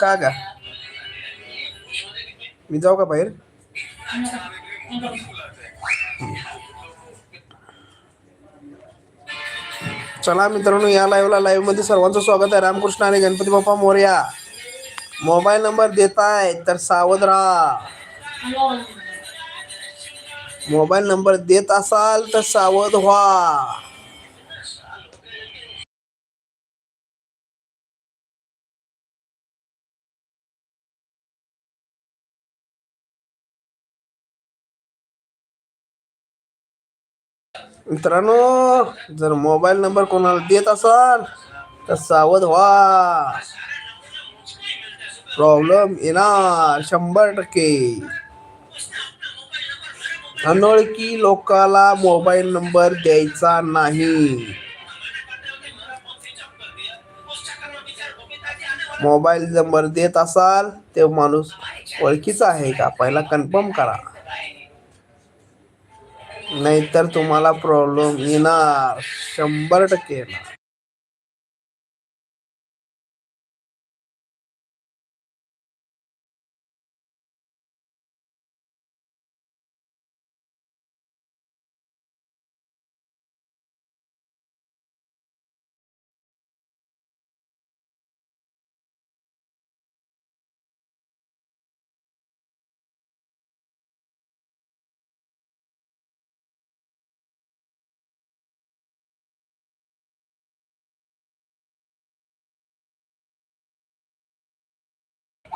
का गा मी जाऊ का बाहेर? चला मित्रांनो या लाईव्हला लाईव्हमध्ये सर्वांचं स्वागत आहे. रामकृष्ण आणि गणपती बाप्पा मोर्या. मोबाईल नंबर देताय तर सावध राहा मोबाईल नंबर देत असाल तर सावध व्हा. मित्रांनो जर मोबाईल नंबर कोणाला देत असाल तर सावध व्हा. प्रॉब्लेम येणार शंभर टक्के. अनोळखी लोकाला मोबाईल नंबर द्यायचा नाही. मोबाईल नंबर देत असाल ते माणूस ओळखीचा आहे का? पहिला कन्फर्म करा. नाहीतर तुम्हाला प्रॉब्लेम येणार. शंभर टक्के येणार.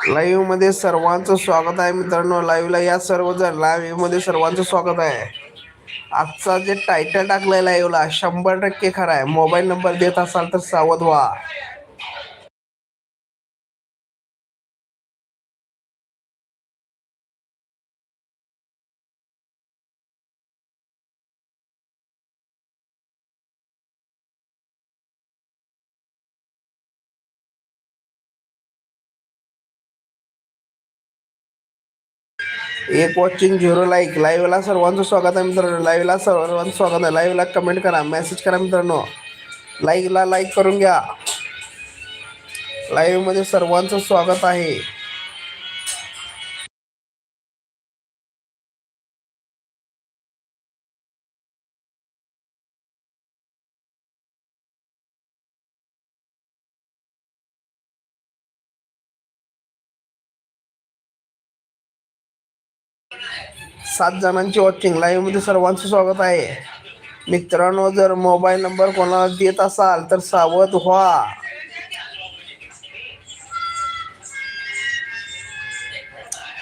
लाईव्हमध्ये सर्वांचं स्वागत आहे मित्रांनो. लाईव्हला या सर्व जण. लाईव्हमध्ये सर्वांचं स्वागत आहे. आजचा जे टायटल टाकलाय लाईव्हला शंभर टक्के खरा आहे. मोबाईल नंबर देत असाल तर सावध व्हा. एक वॉचिंग झिरो लाईक लाईव्हला सर्वांचं स्वागत आहे मित्रांनो. लाईव्हला सर्वांचं स्वागत आहे. लाईव्हला कमेंट करा. मेसेज करा मित्रांनो. लाईकला लाईक करून घ्या. लाईव्हमध्ये सर्वांचं स्वागत आहे. सात जणांची वॉचिंग लाईव्हमध्ये सर्वांचं स्वागत आहे. मित्रांनो जर मोबाईल नंबर कोणाला देत असाल तर सावध व्हा.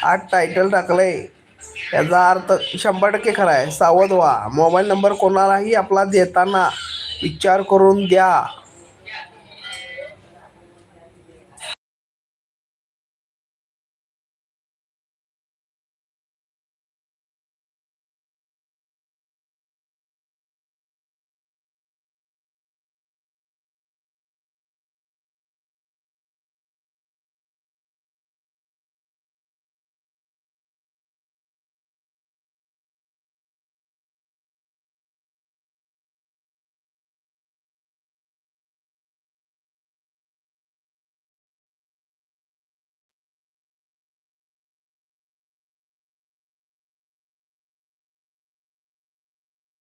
आज टायटल टाकलंय. याचा अर्थ शंभर टक्के खरा आहे. सावध व्हा. मोबाईल नंबर कोणालाही आपला देताना विचार करून द्या.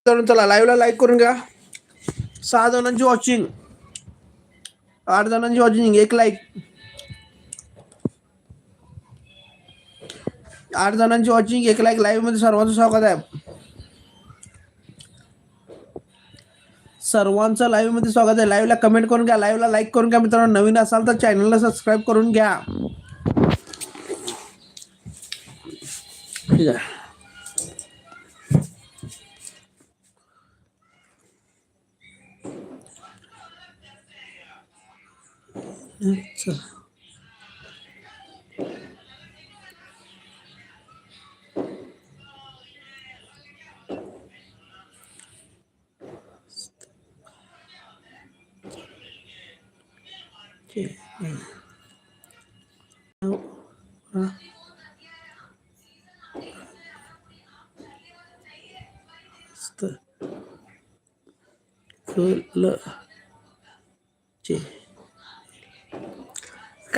तर चला लाईव्हला लाईक करून घ्या. सहा जणांची वॉचिंग आठ जणांची वॉचिंग एक लाईक आठ जणांची वॉचिंग एक लाईक लाईव्हमध्ये सर्वांचं स्वागत आहे. सर्वांचं लाईव्हमध्ये स्वागत आहे. लाईव्हला कमेंट करून घ्या. लाईव्हला लाईक करून घ्या. मित्रांनो नवीन असाल तर चॅनलला सबस्क्राईब करून घ्या. ठीक आहे. আচ্ছা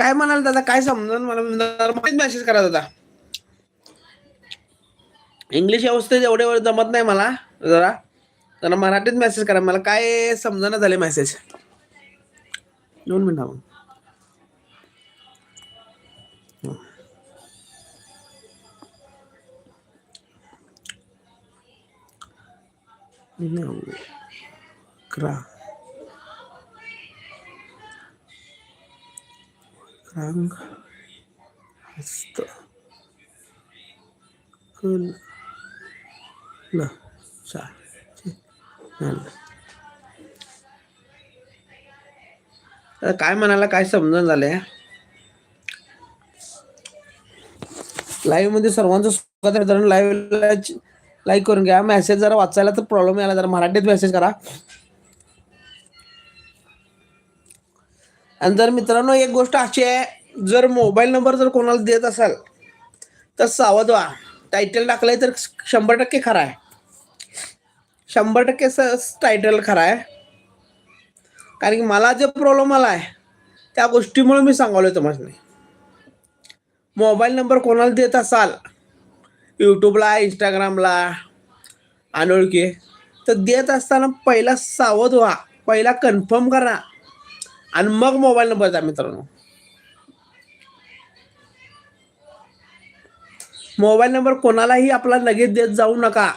काय म्हणाल दादा? काय समजून मला मेसेज करा दादा. इंग्लिश अवस्थेत एवढे वेळ जमत नाही मला. जरा. जरा मराठीत मेसेज करा. मला काय समजना झाले मेसेज दोन मिनिट No. क्रा क्रांग हस्त कल काय म्हणाला काय समजून झालंय? लाईव्हमध्ये सर्वांचं स्वागत आहे. लाईव्ह लाईक करून घ्या. मेसेज जरा वाचायला तर प्रॉब्लेम यायला जरा. मराठीत मेसेज करा. आणि जर मित्रांनो एक गोष्ट अशी आहे जर मोबाईल नंबर जर कोणाला देत असाल तर सावध व्हा टायटल टाकलंय तर शंभर टक्के खरा आहे. शंभर टक्के टायटल खरा आहे. कारण की मला जे प्रॉब्लेम आला आहे त्या गोष्टीमुळे मी सांगावलं तुम्हाला मोबाईल नंबर कोणाला देत असाल यूट्यूबला इंस्टाग्रामला अनोळखी तर देत असताना पहिला सावध व्हा पहिला कन्फर्म करा. आणि मग मोबाईल नंबर द्या मित्रांनो. मोबाईल नंबर कोणालाही आपला लगेच देत जाऊ नका.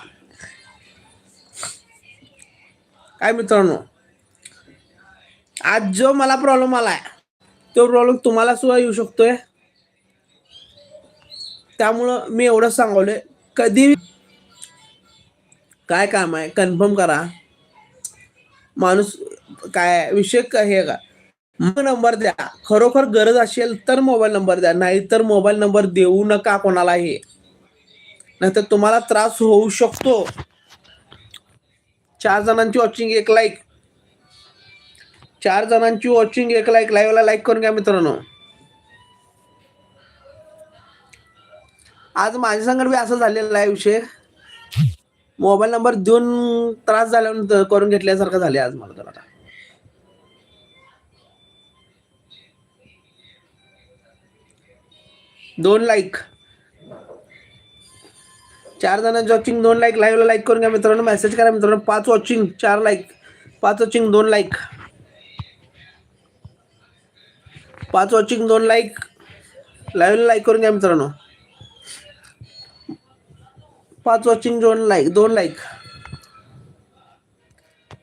काय मित्रांनो? आज जो मला प्रॉब्लेम आलाय तो प्रॉब्लेम तुम्हाला सुद्धा येऊ शकतोय. त्यामुळं मी एवढं सांगवलंय. कधी काय काम आहे कन्फर्म करा. माणूस काय विषय हे का? नंबर द्या. खरोखर गरज असेल तर मोबाईल नंबर द्या. नाहीतर मोबाईल नंबर देऊ नका कोणालाही. नाहीतर तुम्हाला त्रास होऊ शकतो. चार जणांची वॉचिंग एक लाईक चार जणांची वॉचिंग एक लाईक लाईव्हला लाईक करून घ्या मित्रांनो. आज माझ्या संगत बी असं झालेलं आहे विषय. मोबाईल नंबर देऊन त्रास झाल्यानंतर करून घेतल्यासारखं झाले आज मला तर आता. दोन लाईक चार जणांची वॉचिंग दोन लाईक लाईव्हला लाईक करून घ्या मित्रांनो. मेसेज करा मित्रांनो. पाच वॉचिंग चार लाईक पाच वॉचिंग दोन लाईक पाच वॉचिंग दोन लाईक लाईव्हला लाईक करून घ्या मित्रांनो. पाच वॉचिंग दोन लाईक दोन लाईक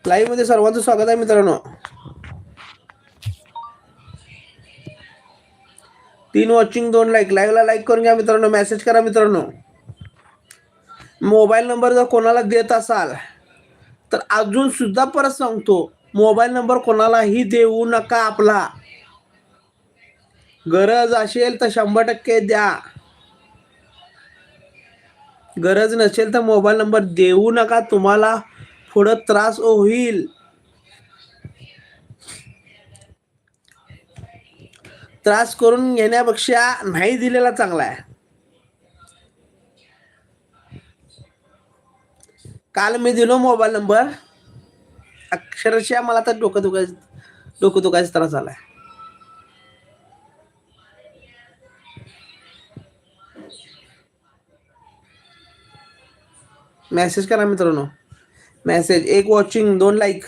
लाईव्हमध्ये सर्वांचं स्वागत आहे मित्रांनो. तीन वॉचिंग दोन लाईक लाईव्हला लाईक करून घ्या मित्रांनो. मेसेज करा मित्रांनो. मोबाईल नंबर जर कोणाला देत असाल तर अजून सुद्धा परत सांगतो मोबाईल नंबर कोणालाही देऊ नका आपला. गरज असेल तर शंभर टक्के द्या. गरज नसेल तर मोबाईल नंबर देऊ नका. तुम्हाला पुढं त्रास होईल. त्रास करून घेण्यापेक्षा नाही दिलेला चांगला आहे. काल मी दिलो मोबाईल नंबर. अक्षरशः मला तर डोकं दुखायचं डोकं दुखायचा त्रास झालाय. मेसेज करा मित्रांनो. मेसेज एक वॉचिंग दोन लाईक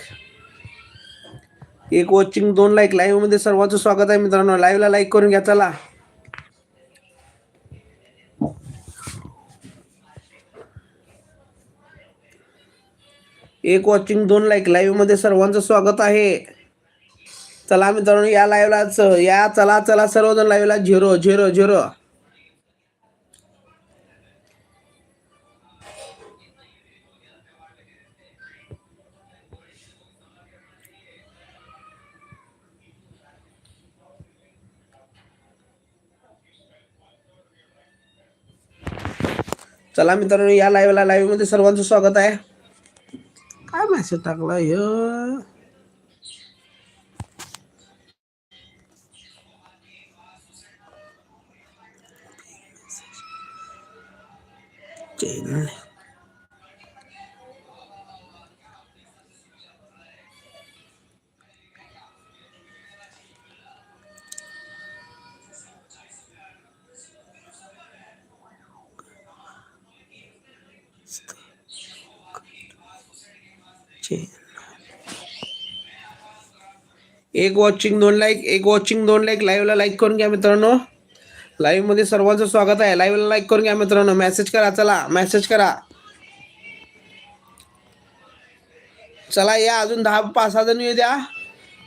एक वॉचिंग दोन लाईक लाईव्हमध्ये सर्वांचं स्वागत आहे मित्रांनो. लाईव्हला लाईक करून घ्या चला. एक वॉचिंग दोन लाईक लाईव्हमध्ये सर्वांचं स्वागत आहे. चला मित्रांनो या लाईव्हलाच या चला चला सर्वजण लाईव्हला झिरो झिरो झिरो. चला मित्रांनो या लाईव्हला लाईव्हमध्ये सर्वांचं स्वागत आहे. काय मॅसेज टाकला? हे एक वॉचिंग दोन लाईक एक वॉचिंग दोन लाईक लाईव्हला लाईक करून घ्या मित्रांनो लाईव्हमध्ये सर्वांचं स्वागत आहे. लाईव्हला लाईक करून घ्या मित्रांनो मेसेज करा चला. मेसेज करा. चला या. अजून दहा पाच सहा जण येऊ द्या.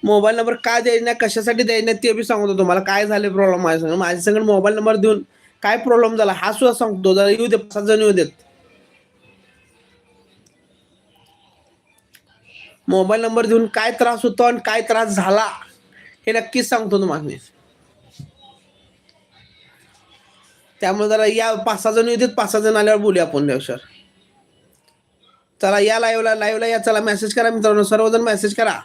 मोबाईल नंबर काय द्यायना नाही कशासाठी द्यायना नाही ते बी सांगतो तुम्हाला. काय झाले प्रॉब्लेम माझ्या संग माझ्या संग मोबाईल नंबर देऊन काय प्रॉब्लेम झाला हा सुद्धा सांगतो. जरा येऊ दे पाच सहा जण येऊ देत. मोबाईल नंबर देऊन काय त्रास होतो आणि काय त्रास झाला हे नक्कीच सांगतो तुम्हाला मी. त्यामुळे जरा या पाच सहा जण येतात पाच सहा जण आल्यावर बोलूया आपण सर चला या लाईव्हला लाईव्हला या चला मेसेज करा मित्रांनो सर्वजण मेसेज करा.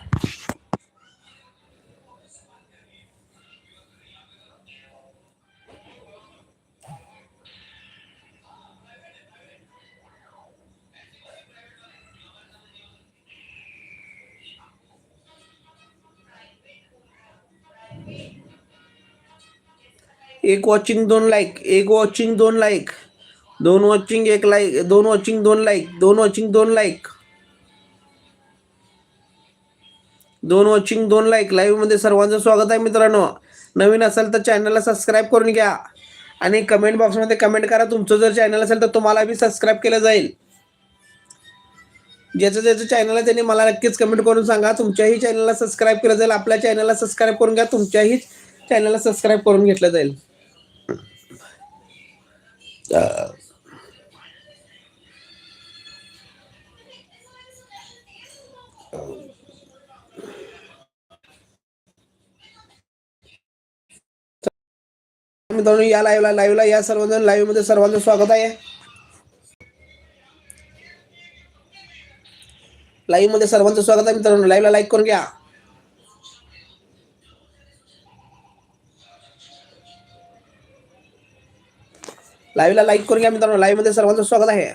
एक वॉचिंग दोन लाईक एक वॉचिंग दोन लाईक दोन वॉचिंग एक लाईक दोन वॉचिंग दोन लाईक दोन वॉचिंग दोन लाईक दोन वॉचिंग दोन लाईक लाईव्हमध्ये सर्वांचं स्वागत आहे मित्रांनो. नवीन असेल तर चॅनलला सबस्क्राईब करून घ्या. आणि कमेंट बॉक्समध्ये कमेंट करा. तुमचं जर चॅनल असेल तर तुम्हाला बी सबस्क्राईब केलं जाईल. ज्याचं ज्याचं चॅनल आहे त्यांनी मला नक्कीच कमेंट करून सांगा. तुमच्याही चॅनलला सबस्क्राईब केलं जाईल. आपल्या चॅनलला सबस्क्राईब करून घ्या. तुमच्याही चॅनलला सबस्क्राईब करून घेतलं जाईल. मित्रांनो या लाईव्हला लाईव्हला या सर्वजण. लाईव्हमध्ये सर्वांचं स्वागत आहे. लाईव्हमध्ये सर्वांचं स्वागत आहे मित्रांनो. लाईव्हला लाईक करून घ्या. लाईव्हला लाईक करून घ्या लाईव्ह मध्ये सर्वांचं स्वागत आहे.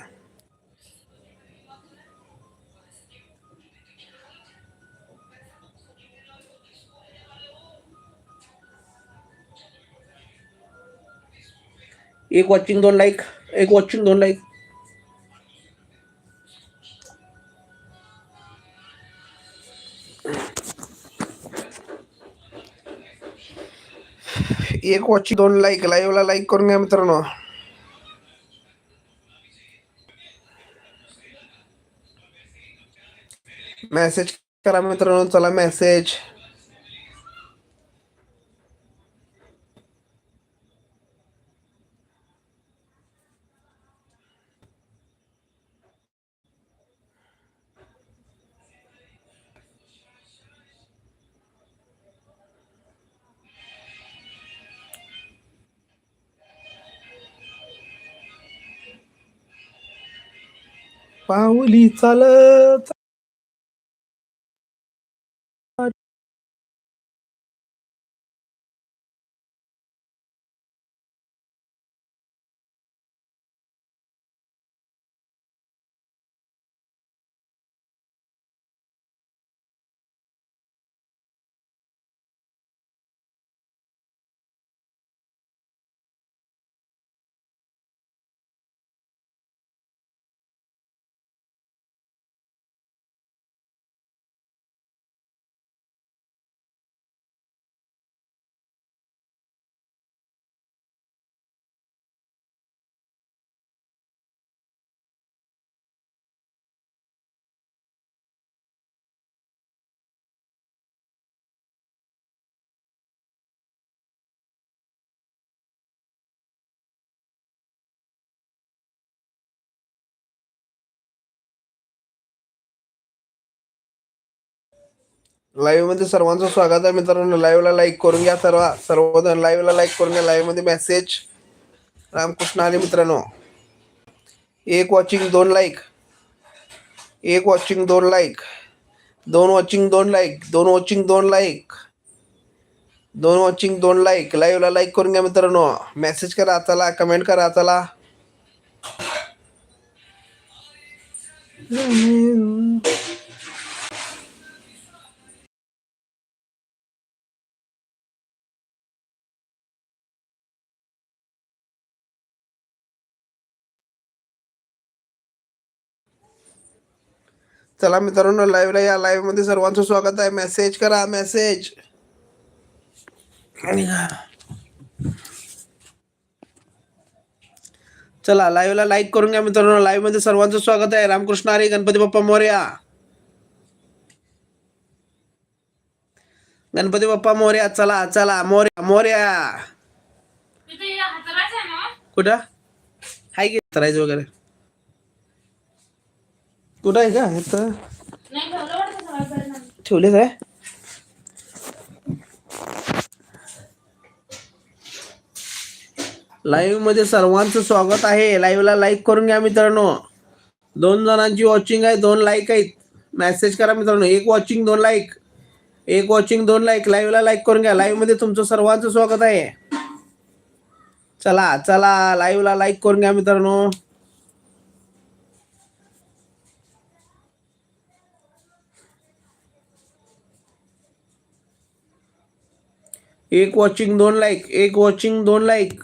एक वॉचिंग दोन लाईक एक वॉचिंग दोन लाईक एक वॉचिंग दोन लाईक लाईव्हला लाईक करून घ्या मित्रांनो. मेसेज करा मित्रांनो चला मेसेज पाऊली चालत लाईव्हमध्ये सर्वांचं स्वागत आहे मित्रांनो. लाईव्हला लाईक करून घ्या सर्व सर्वजण लाईव्हला लाईक करून घ्या. लाईव्हमध्ये मेसेज रामकृष्ण आले मित्रांनो. एक वॉचिंग दोन लाईक एक वॉचिंग दोन लाईक दोन वॉचिंग दोन लाईक दोन वॉचिंग दोन लाईक दोन वॉचिंग दोन लाईक लाईव्हला लाईक करून घ्या मित्रांनो. मेसेज करा चला. कमेंट करा चला. चला मित्रांनो लाईव्हला या. लाईव्हमध्ये सर्वांचं स्वागत आहे. मेसेज करा मेसेज चला लाईव्हला लाईक करून घ्या मित्रांनो. लाईव्हमध्ये सर्वांचं स्वागत आहे. रामकृष्ण हरी गणपती बाप्पा मोर्या. गणपती बाप्पा मोर्या चला चला. मोर्या मोर्या. कुठं? हाय की करायचं वगैरे. कुठं आहे का? सगळ्याकडे ठेवले काय लाईव्हमध्ये सर्वांचं स्वागत आहे. लाईव्हला लाईक करून घ्या मित्रांनो. दोन जणांची वॉचिंग आहे दोन लाईक आहेत. मेसेज करा मित्रांनो. एक वॉचिंग दोन लाईक एक वॉचिंग दोन लाईक लाईव्हला लाईक करून घ्या. लाईव्हमध्ये तुमचं सर्वांचं स्वागत आहे. चला चला. लाईव्हला लाईक करून घ्या मित्रांनो. एक वॉचिंग दोन लाईक एक वॉचिंग दोन लाईक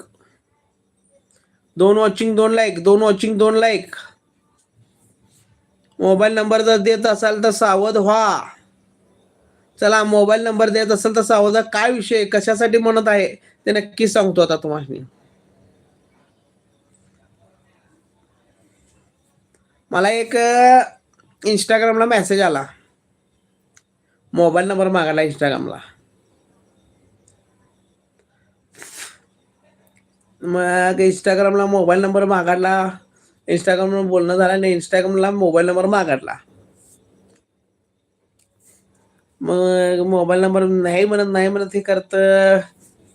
दोन वॉचिंग दोन लाईक दोन वॉचिंग दोन लाईक मोबाईल नंबर जर देत असाल तर सावध व्हा. चला मोबाईल नंबर देत असेल तर सावध काय विषय? कशासाठी म्हणत आहे? ते नक्की सांगतो आता तुम्हाला मला एक इंस्टाग्रामला मेसेज आला. मोबाईल नंबर मागायला इंस्टाग्रामला मग इंस्टाग्रामला मोबाईल नंबर मागाडला इंस्टाग्रामवर बोलणं झालं आणि इंस्टाग्रामला मोबाईल नंबर मागाडला मग मोबाईल नंबर नाही म्हणत नाही म्हणत हे करत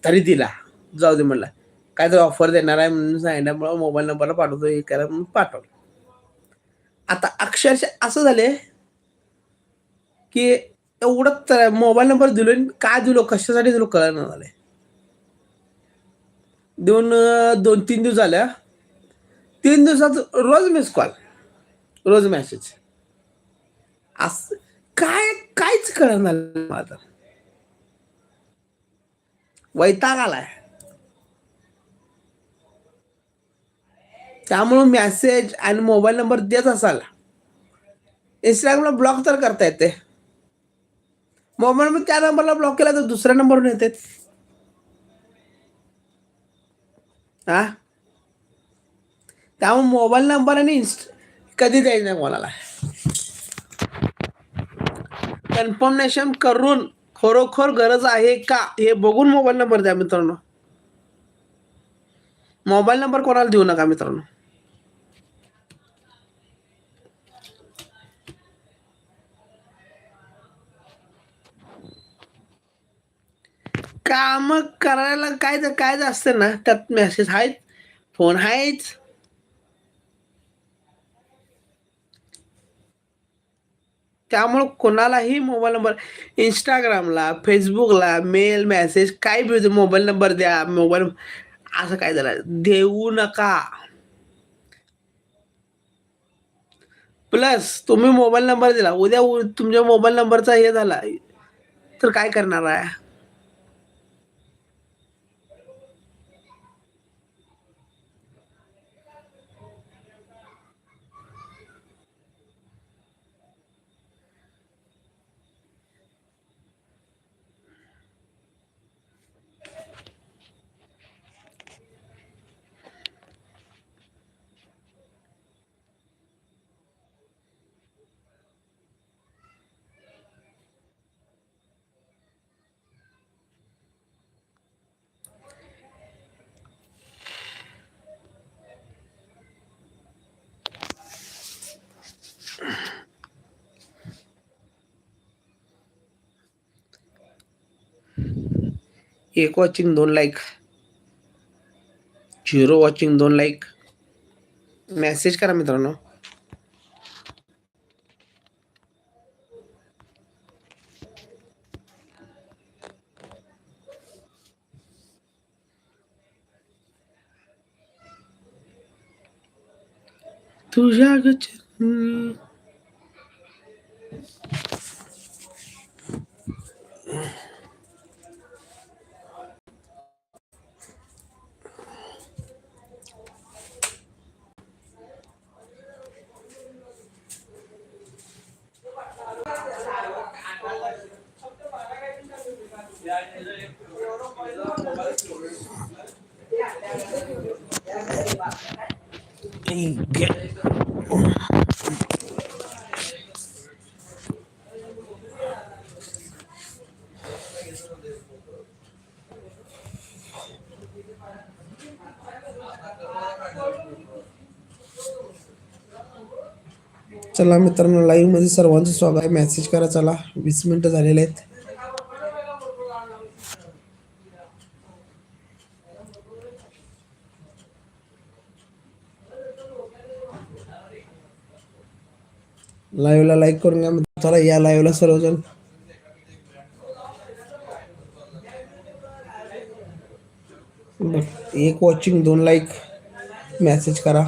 तरी दिला. जाऊ दे म्हणलं. काय ऑफर देणार आहे म्हणून सांगितल्यामुळं मोबाईल नंबरला पाठवतो हे करा म्हणून पाठवलं. आता अक्षरशः असं झाले की एवढं तर मोबाईल नंबर दिलो आणि काय दिलो कशासाठी दिलो कळलं झालं दोन दोन तीन दिवस झाल्या. तीन दिवसात रोज मिस कॉल रोज मेसेज अस काय काहीच कळणार माझं. वैताग आलाय. त्यामुळं मेसेज आणि मोबाईल नंबर देत असाल. इंस्टाग्रामला ब्लॉक तर करता येते. मोबाईल त्या नंबरला ब्लॉक केला तर दुसऱ्या नंबरवर येते. हा? त्यामुळे मोबाईल नंबर आणि इन्स्ट कधी द्यायचं नाही कोणाला? कन्फर्मेशन करून खरोखर गरज आहे का? हे बघून मोबाईल नंबर द्या मित्रांनो. मोबाईल नंबर कोणाला देऊ नका मित्रांनो? काम करायला काय जर काय असतं ना त्यात मेसेज आहेत फोन आहेच त्यामुळं कोणालाही मोबाईल नंबर इंस्टाग्रामला फेसबुकला मेल मेसेज काय बी मोबाईल नंबर द्या मोबाईल असं काय झालं देऊ नका. प्लस तुम्ही मोबाईल नंबर दिला उद्या उ- तुमच्या मोबाईल नंबरचा हे झाला तर काय करणार आहे? एक वॉचिंग दोन लाईक झिरो वॉचिंग दोन लाईक मेसेज करा मित्रांनो. तुझ्या चला मित्रांनो लाईव्हमध्ये सर्वांचं स्वागत आहे. मेसेज करा चला. वीस मिनटं झालेले आहेत. लाईव्हला लाईक करून घ्या. चला या लाईव्हला सर्वजण. एक वॉचिंग दोन लाईक मेसेज करा.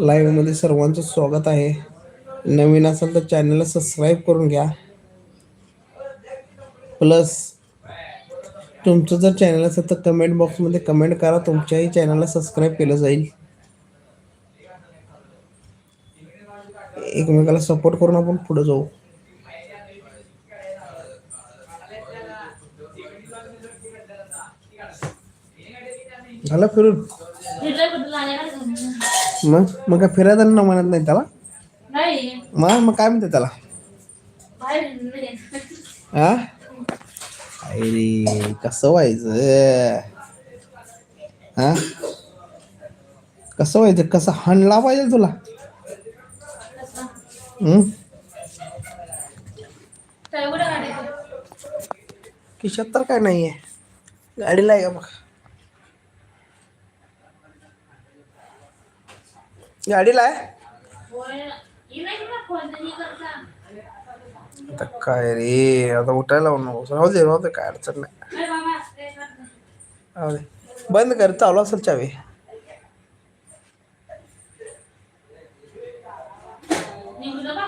लाईव्हमध्ये सर्वांचं स्वागत आहे. नवीन असेल तर चॅनलला सबस्क्राईब करून घ्या. प्लस तुमचं जर चॅनल असेल तर कमेंट बॉक्समध्ये कमेंट करा. तुमच्याही चॅनलला सबस्क्राईब केलं जाईल. एकमेकाला सपोर्ट करून आपण पुढे जाऊ. झालं फिरून? मग? मग काय फिरायला ना म्हणत नाही त्याला? नाही मग? मग काय म्हणते त्याला? हा? अरे कसं व्हायचं? हा? कसं व्हायचं? कसं हणला पाहिजे तुला? खिशात तर काय गाडीला आहे का बघ. गाडीला आहे होय. ही नाही का फोन ही करता. आता काय रे? आता उठायला राहू दे राहू दे. काय अडचण नाही. राहू दे. बंद कर. चालू असेल चावी निघलं का?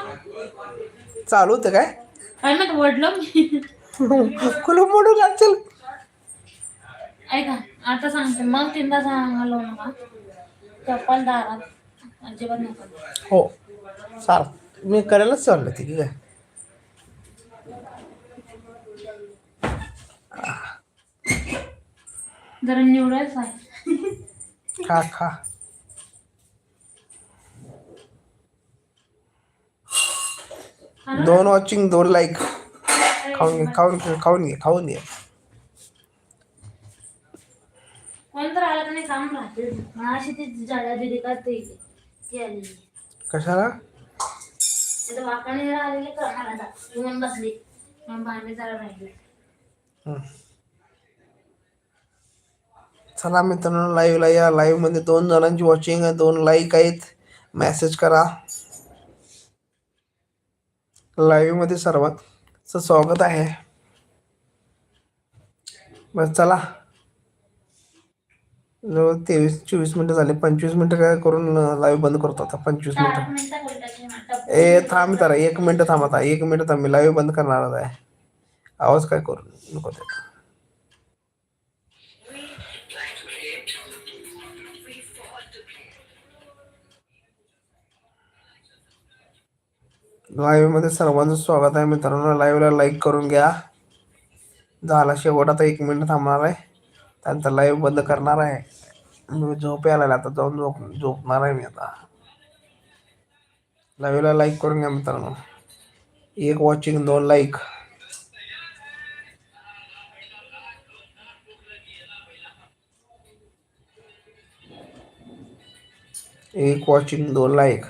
चालू होतं काय? काय माहीत ओढलं मी. कुलूप मोडून लागतील ऐका आता सांगते. मग तीनदा सांगालो नका. चप्पल दारात. अजिबात नको. हो. चाल. मी करायलाच चाललं ते ठीक आहे जरा निवडायचं आहे. खा खा हा ना? दोन वॉचिंग दोन लाईक खाऊन घे खाऊन घे खाऊन घे खाऊन घे. कोण तर आलं का नाही काम राहते अशी ती जागा दिली का ते ती आली कशाला? तिथं वाकाने जरा आलेली करणार आता येऊन बसली. मग भांडे जरा राहिले. चला मित्रांनो लाईव्हला या. लाईव्हमध्ये दोन जणांची वॉचिंग आहे दोन लाईक आहेत. मेसेज करा. लाईव्हमध्ये सर्वांचं स्वागत आहे. बस चला. जवळ तेवीस चोवीस मिनिटं झाले. पंचवीस मिनिटं काय करून लाईव्ह बंद करतो आता. पंचवीस मिनिटं. ए थांब जरा. एक मिनिट थांब आता. एक मिनिट थांब. मी लाईव्ह बंद करणार आहे. आवाज काय करू? नको ते लाईव्हमध्ये सर्वांचं स्वागत आहे मित्रांनो. लाईव्हला लाईक करून घ्या. झाला शेवट. आता एक मिनिट थांबणार आहे. त्यानंतर लाईव्ह बंद करणार आहे. मी झोप यायला आता जाऊन झोप झोपणार आहे मी आता. लाईव्हला लाईक करून घ्या मित्रांनो. एक वॉचिंग दोन लाईक एक वॉचिंग दोन लाईक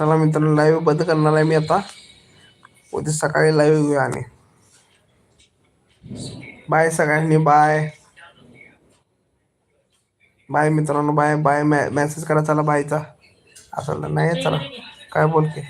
चला मित्रांनो लाईव्ह बंद करणार आहे मी आता. उद्या सकाळी लाईव्ह घेऊया आणि बाय सगळ्यांनी बाय बाय मित्रांनो बाय बाय मॅ मेसेज करा चला बायचा असं नाही चला. काय बोलते?